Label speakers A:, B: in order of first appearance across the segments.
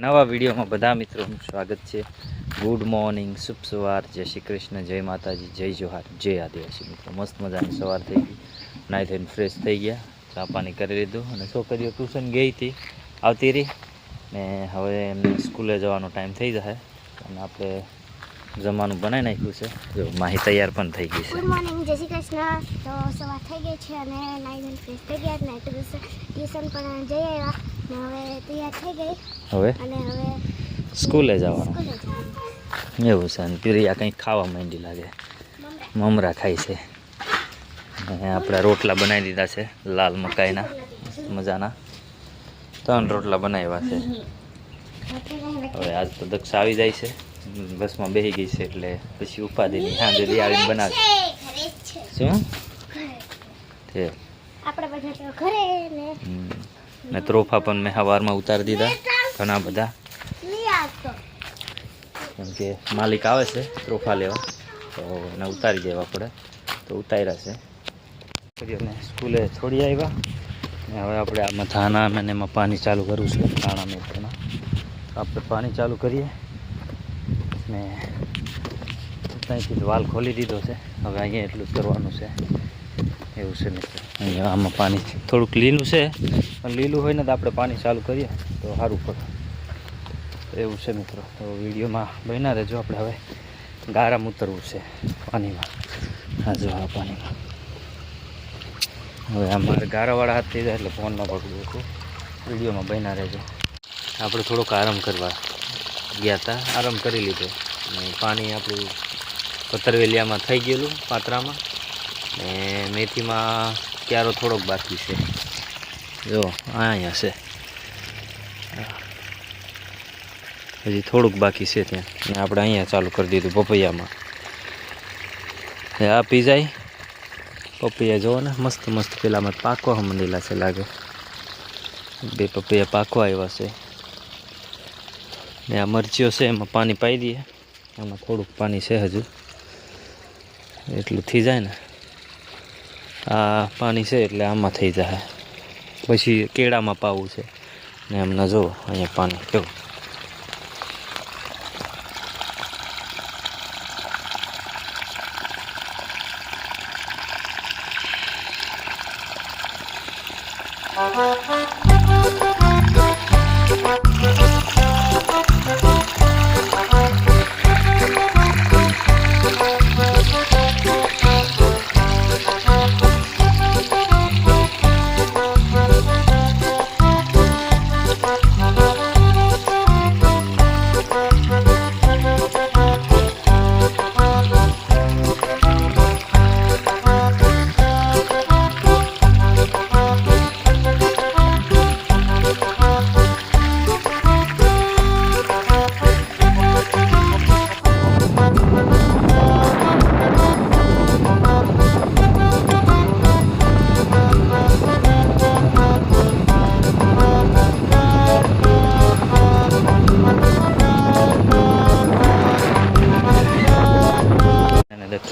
A: નવા વિડીયોમાં બધા મિત્રોનું સ્વાગત છે. ગુડ મોર્નિંગ શુભ સવાર, જય શ્રી કૃષ્ણ, જય માતાજી, જય જોહાર, જય આદિવાસી મિત્રો. મસ્ત મજાની સવાર થઈ ગઈ. નાહી થઈને ફ્રેશ થઈ ગયા. ચા પાણી કરી લીધું અને છોકરીઓ ટ્યુશન ગઈ હતી. આવતી રહી. ને હવે એમને સ્કૂલે જવાનો ટાઈમ થઈ જશે. અને આપણે જમવાનું બનાવી નાખ્યું છે. જો માહી તૈયાર પણ થઈ ગઈ છે.
B: ગુડ મોર્નિંગ જય શ્રી કૃષ્ણ. તો સવાર થઈ ગઈ છે અને નાઈ ફ્રેશ થઈ ગયા નાઈટ ટ્યુશન ટ્યુશન પણ જઈ આવ્યા. ને હવે તૈયાર થઈ ગઈ.
A: હવે?
B: અને હવે
A: સ્કૂલે જવાનું. એવું છે અને પ્રિયા કંઈક ખાવા માંડી લાગે.
B: મમરા.
A: મમરા ખાય છે. અને આપણે રોટલા બનાવી દીધા છે લાલ મકાઈના મજાના. ત્રણ રોટલા બનાવ્યા છે. હવે આજ તો દક્ષ આવી જાય છે. બસમાં બેસી ગઈ છે એટલે પછી ઉપાધિની સાંજે આવીને બનાવશે. શું? તે.
B: ને.
A: ત્રોફા પણ મેં સવારમાં ઉતારી દીધા ઘણા બધા. કેમ કે માલિક આવે છે ત્રોફા લેવા. તો એને ઉતારી દેવા પડે. તો ઉતાર્યા છે. છોકરીઓને સ્કૂલે છોડી આવ્યા. ને હવે આપણે આમાં ધાના અને એમાં પાણી ચાલુ કરવું છે. ધાણા મેથીમાં આપણે પાણી ચાલુ કરીએ. ને ત્યાંથી વાલ ખોલી દીધો છે. હવે અહીંયા એટલું જ કરવાનું છે. એવું છે મિત્રો. અહીંયા આમાં પાણી થોડુંક લીલું છે, પણ લીલું હોય ને તો આપણે પાણી ચાલુ કરીએ તો સારું પડે. એવું છે મિત્રો. તો વિડીયોમાં બન્યા રહેજો આપણે હવે. ગારામ ઉતરવું છે પાણીમાં. હા, જો આ પાણીમાં. હવે આ મારે ગારાવાળા હાથ થઈ જાય એટલે ફોનમાં ન હતું વિડીયોમાં બન્યા રહેજો. આપણે થોડોક આરામ કરવા. ગયા હતા આરામ કરી લીધો. અને પાણી આપણું પથરવેલિયામાં થઈ ગયેલું પાત્રામાં. ને મેથીમાં ક્યારો થોડોક બાકી છે. જો અહીંયા છે. હજી થોડુંક બાકી છે ત્યાં. આપણે અહીંયા ચાલુ કરી દીધું પપૈયામાં. આ પી જાય પપૈયા જોવો ને મસ્ત મસ્ત પેલામાં પાકવા મંડેલા છે લાગે. બે પપૈયા પાકવા આવ્યા છે. ને આ મરચીઓ છે, એમાં પાણી પાઈ દઈએ. એમાં થોડુંક પાણી છે હજુ. એટલું થઈ જાય ને. આ પાણી છે એટલે આમાં થઈ જાય. પછી કેળામાં પાવું છે. ને એમને જુઓ અહીંયા પાણી કેવું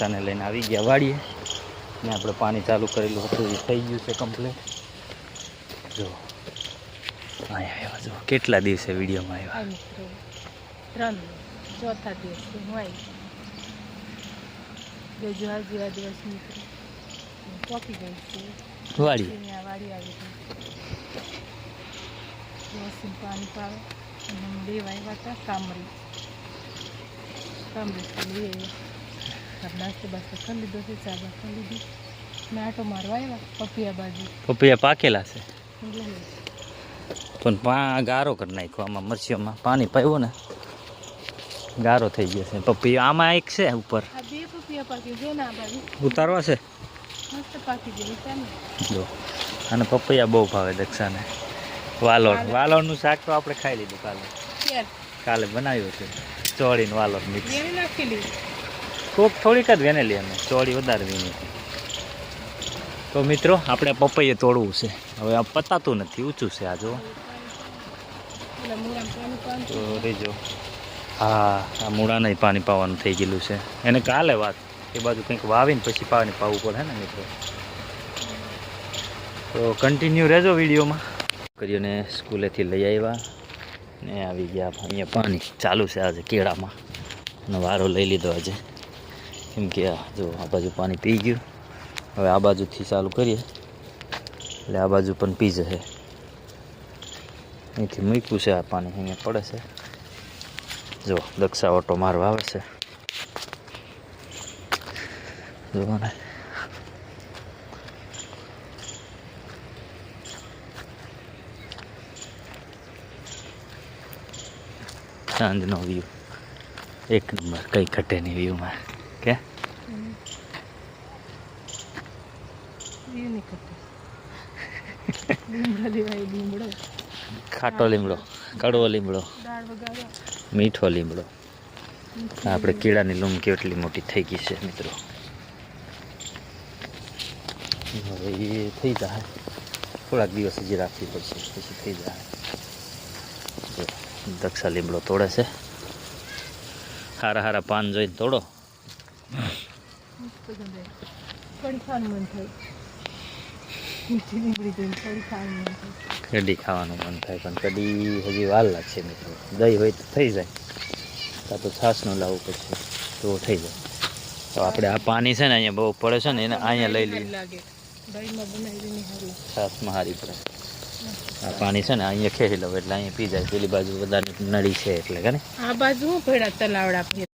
A: અને દક્ષાને લઈને આવી ગયા વાડીએ. ને આપણે પાણી ચાલુ કરેલું હતું એ થઈ ગયું છે કમ્પ્લીટ જો અહીંયા આવ્યા જો કેટલા દિવસે વિડીયોમાં આવ્યા?
C: ત્રણ ચોથા દિવસે હું આવી. બેજો જેવા દિવસ ચોકી ગઈ છે.
A: વાડી
C: વાડી આવી ગઈ. પાણી પાવે અને બે વાગ્યા હતા કામરી. કામરી લઈ આવ્યા. નાસ્તો બાસ્તો કરી લીધો છે ચા બા કરી લીધી. મેં આટો મારવા આવ્યા પપિયા બાજુ.
A: પપૈયા પાકેલા છે. પણ પા ગારો કરી નાખ્યો આમાં મરચીઓમાં. પાણી પાયું ને. ગારો થઈ ગયો છે. પપૈયો આમાં એક છે ઉપર.
C: બે પપૈયા પાકી જો ને બાજુ.
A: ઉતારવા છે?
C: મસ્ત પાકી ગઈ
A: જો. અને પપૈયા બહુ ભાવે દક્ષાને. વાલોડ. વાલોડનું શાક તો આપણે ખાઈ લીધું કાલે. કાલે બનાવ્યું છે ચોળીને વાલોડ મિક્સ.
C: નાખી નાખેલી.
A: કોક થોડીક જ વેનેલી અમે, ચોળી વધારે વીણી. તો મિત્રો, આપણે પપૈયે તોડવું છે. હવે આ પતાતું નથી, ઊંચું છે આ જો રેજો. હા, આ મૂળાને પાણી પાવાનું થઈ ગયેલું છે. એને કાલે વાત, એ બાજુ કંઈક વાવીને પછી પાણી પાવું પડે ને મિત્રો? તો કન્ટિન્યુ રહેજો વિડીયોમાં. છોકરીઓને સ્કૂલેથી લઈ આવ્યા. ને આવી ગયા, અહીંયા પાણી ચાલુ છે આજે કેળામાં. અને વારો લઈ લીધો આજે. કેમ કે, આ જો, આ બાજુ પાણી પી ગયું. હવે આ બાજુથી ચાલુ કરીએ. એટલે આ બાજુ પણ પી જશે. અહીંથી મૂક્યું છે આ પાણી, અહીંયા પડે છે. જો, દક્ષા ઓટો મારવા આવે છે. જુઓ ને સાંજનો વ્યૂ એક નંબર, કઈ ઘટે નહીં વ્યૂમાં કે
C: નહીં કરતો લીમડો લેવાય લીમડો
A: ખાટો લીમડો કડવો લીમડો મીઠો લીમડો આપણે કીડાની લૂમ કેટલી મોટી થઈ ગઈ છે મિત્રો હવે એ થઈ જાય થોડાક દિવસ હજી રાખવી પડશે પછી થઈ જાય દક્ષા લીમડો તોડે છે હારા હારા પાન જોઈને તોડો
C: મન થાય કઢી ખાવાનું મન થાય,
A: પણ કઢી હજી વાર લાગશે મિત્રો. દહીં હોય તો થઈ જાય. કાં તો છાશનું લાવવું પડશે તો થઈ જાય. તો આપણે આ પાણી છે ને અહીંયા બહુ પડે છે ને, એને અહીંયા લઈ લઈએ. છાશમાં હારી પડે. આ પાણી છે ને અહીંયા ખેડી લઉં, એટલે અહીંયા પી જાય. પેલી બાજુ વધારે નળી છે એટલે, કે
C: આ બાજુ તલાવડા